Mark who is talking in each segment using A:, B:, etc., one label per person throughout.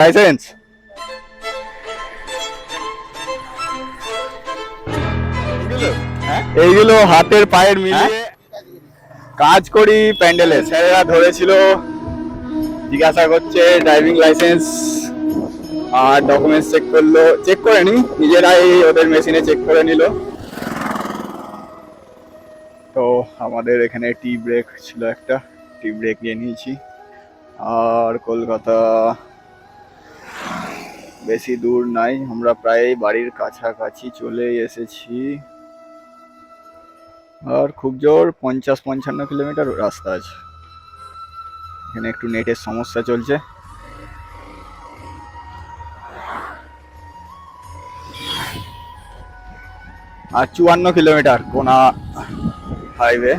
A: Licence এইগুলো হাতের পায়ের মিলিয়ে কাজ করি প্যান্ডেলে। স্যারেরা ধরেছিল জিজ্ঞাসা করছে ড্রাইভিং লাইসেন্স আর ডকুমেন্টস চেক করল। চেক করে নি নিজেরাই ওদের মেশিনে চেক করে নিল। তো আমাদের এখানে টি ব্রেক ছিল একটা। টি ব্রেক নিয়ে নিয়েছি। আর কলকাতা বেশি দূর নাই, আমরা প্রায় বাড়ির কাছাকাছি চলে এসেছি। আর খুব জোর পঞ্চাশ পঞ্চান্ন কিলোমিটার রাস্তা আছে। এখানে একটু নেটের সমস্যা চলছে। আর চুয়ান্ন কিলোমিটার কোনা হাইওয়ে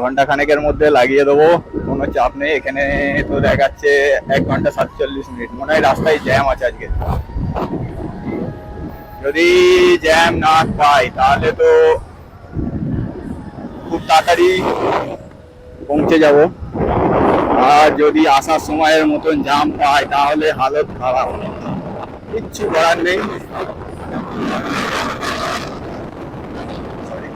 A: ঘণ্টা খানেকের মধ্যে লাগিয়ে দেবো। কোনো চাপ নেই। এখানে তো দেখাচ্ছে এক ঘণ্টা সাতচল্লিশ মিনিট। মনে হয় রাস্তায় জ্যাম আছে আজকে। যদি জ্যাম না পাই, তাহলে তো খুব তাড়াতাড়ি পৌঁছে যাব। আর যদি আসার সময়ের মতন জ্যাম পাই, তাহলে হালত খারাপ। কিচ্ছু করার নেই Sorry.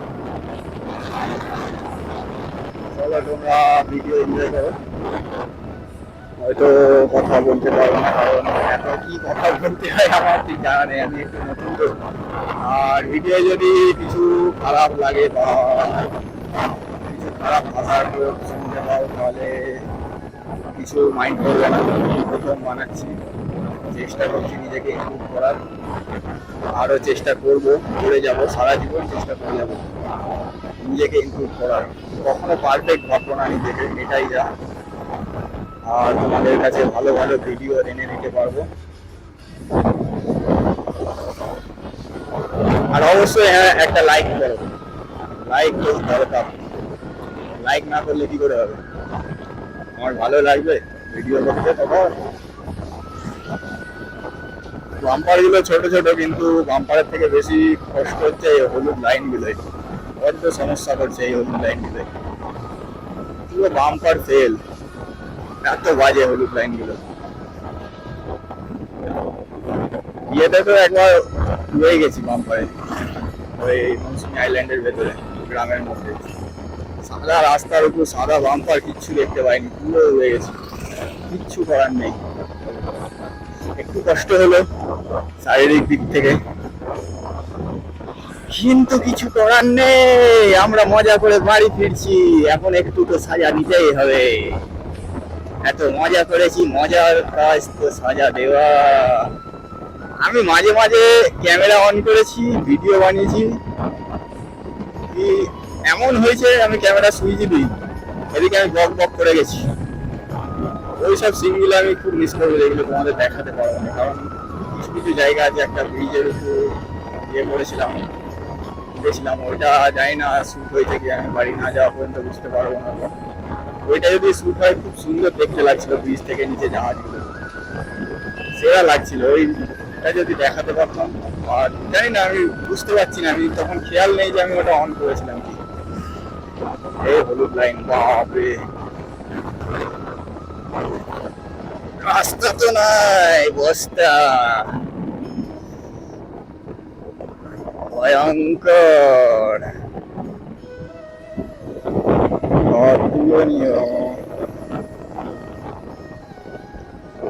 A: চলো তোমরা ভিডিও এনজয় করো। হয়তো কথা বলতে পারব না, কারণ এত কি কথা বলতে হয় আমার ঠিক জানা নেই, আমি একটু নতুন তো। আর ভিডিও যদি কিছু খারাপ লাগে বা কিছু খারাপ ভাষার প্রয়োগ শুনতে পাও তাহলে কিছু মাইন্ড করবে না প্রথম বানাচ্ছি। চেষ্টা করছি নিজেকে ইমপ্রুভ করার। আরও চেষ্টা করব, করে যাব, সারা জীবন চেষ্টা করে যাব। নিজেকে ইমপ্রুভ করার। কখনো পারফেক্ট ভাববো না নিজেকে, এটাই যা। আর তোমাদের কাছে ভালো ভালো ভিডিও এনে দিতে পারব। আর অবশ্যই হ্যাঁ একটা লাইক করো। লাইক তো দরকার লাইক না করলে কি করে হবে? আমার ভালো লাগবে? ভিডিও করতে তখন বাম্পারগুলো ছোট ছোট, কিন্তু বাম্পারের থেকে বেশি কষ্ট হচ্ছে এই হলুদ লাইন গুলোই বড্ড সমস্যা করছে এই হলুদ লাইন গুলোই পুরো বাম্পার ফেল এত বাজে হলুদ লাইনগুলো ইয়েতে তো একবার হয়ে গেছি বাম্পারে। ওই মৌসুমি আইল্যান্ডের ভেতরে, গ্রামের মধ্যে। সাদা রাস্তার উপর সাদা বাম্পার কিচ্ছু দেখতে পাইনি, পুরো হয়ে গেছি। কিচ্ছু করার নেই। একটু কষ্ট হলো শারীরিক দিক থেকে। কিন্তু কিছু করার নেই, আমরা মজা করে বাড়ি ফিরছি, এখন একটু তো সাজা নিতেই হবে। এত মজা করেছি, মজার কাজ তো সাজা দেওয়া। আমি মাঝে মাঝে ক্যামেরা অন করেছি, ভিডিও বানিয়েছি। এমন হয়েছে, আমি ক্যামেরা সুইচ দিই, এদিকে আমি বক বক করে গেছি। ওই সব সিনগুলো আমি খুব মিস করব যেগুলো তোমাদের দেখাতে পারব না। কারণ কিছু কিছু জায়গা আছে, একটা ব্রিজের উপর ইয়ে করেছিলাম গেছিলাম ওইটা জানি না শ্যুট হয়েছে কি আমি বাড়ি না যাওয়া পর্যন্ত বুঝতে পারব না। ওইটা যদি শ্যুট হয়, খুব সুন্দর দেখতে লাগছিল ব্রিজ থেকে নিচে জাহাজগুলো সেরা লাগছিল, ওইটা যদি দেখাতে পারতাম, আর জানি না, আমি বুঝতে পারছি না, আমি তখন খেয়াল নেই যে আমি ওটা অন করেছিলাম কি। এই হলুদ লাইন বাপরে। রাস্তা তো নাই, বস্তা। ভয়ঙ্কর।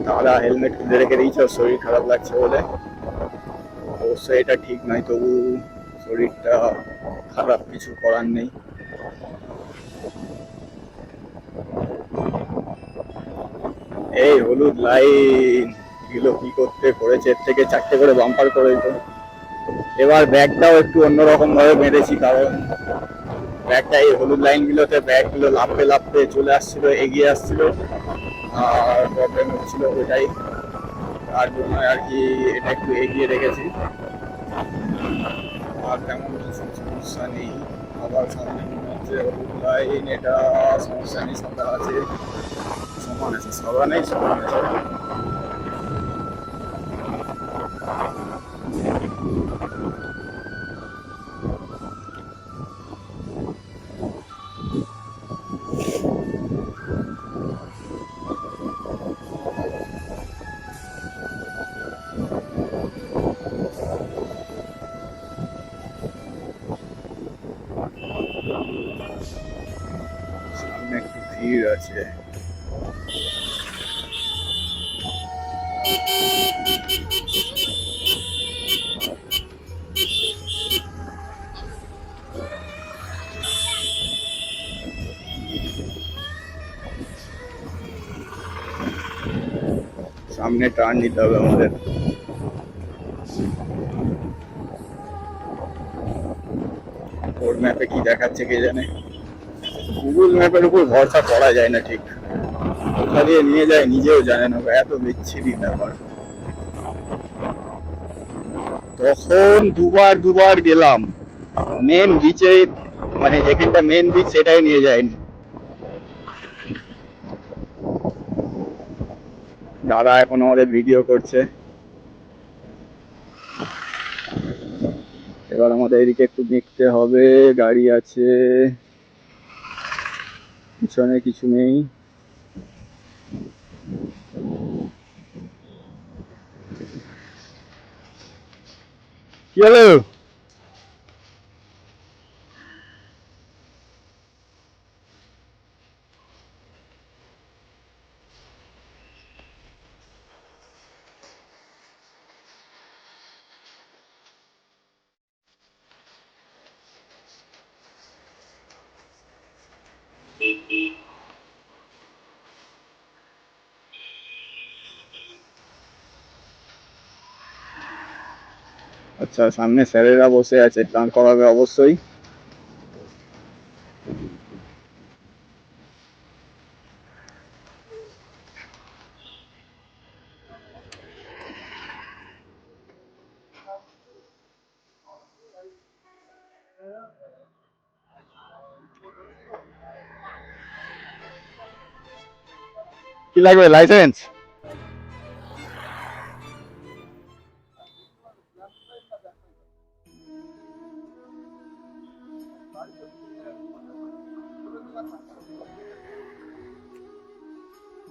A: দাদা হেলমেট খুলে রেখে দিয়েছ, শরীর খারাপ লাগছে বলে? অবশ্যই এটা ঠিক নয়, তবু শরীরটা খারাপ কিছু করার নেই। এই হলুদ লাইন এগুলো কি করতে করেছে? এর থেকে চারটে করে বাম্পার করে দিত এবার ব্যাগটাও একটু অন্যরকম ভাবে বেঁধেছি, কারণ ব্যাগটা, এই হলুদ লাইনগুলোতে ব্যাগগুলো লাফতে লাফতে চলে আসছিল, এগিয়ে আসছিল। আর প্রবলেম হচ্ছিল ওটাই। তার জন্য আর কি এটা একটু এগিয়ে রেখেছি। আর তেমন কিছু সমস্যা নেই। আবার সামনে মনে লাইন এটা সমস্যা নেই সাদা আছে। সমান আছে সাদা নেই সমান আছে ভিড় আছে। সামনে টার্ন নিতে হবে আমাদের। ওর ম্যাপে কি দেখাচ্ছে কে জানে? গুগল ম্যাপের উপর ভরসা করা যায় না ঠিক। কোথা দিয়ে নিয়ে যায় নিজেও জানে না, এত বিচ্ছিরি ব্যাপার। তখন দুবার দুবার গেলাম। মেন বিচে মানে যেখানটা মেন বিচ সেটাই নিয়ে যায়নি দাদা এখন আমাদের ভিডিও করছে। এবার আমাদের এদিকে একটু দেখতে হবে, গাড়ি আছে। পিছনে কিছু নেই। কি আচ্ছা সামনে স্যারেরা বসে আছে দাঁড় করাবে অবশ্যই। কি লাগবে? License Thank you.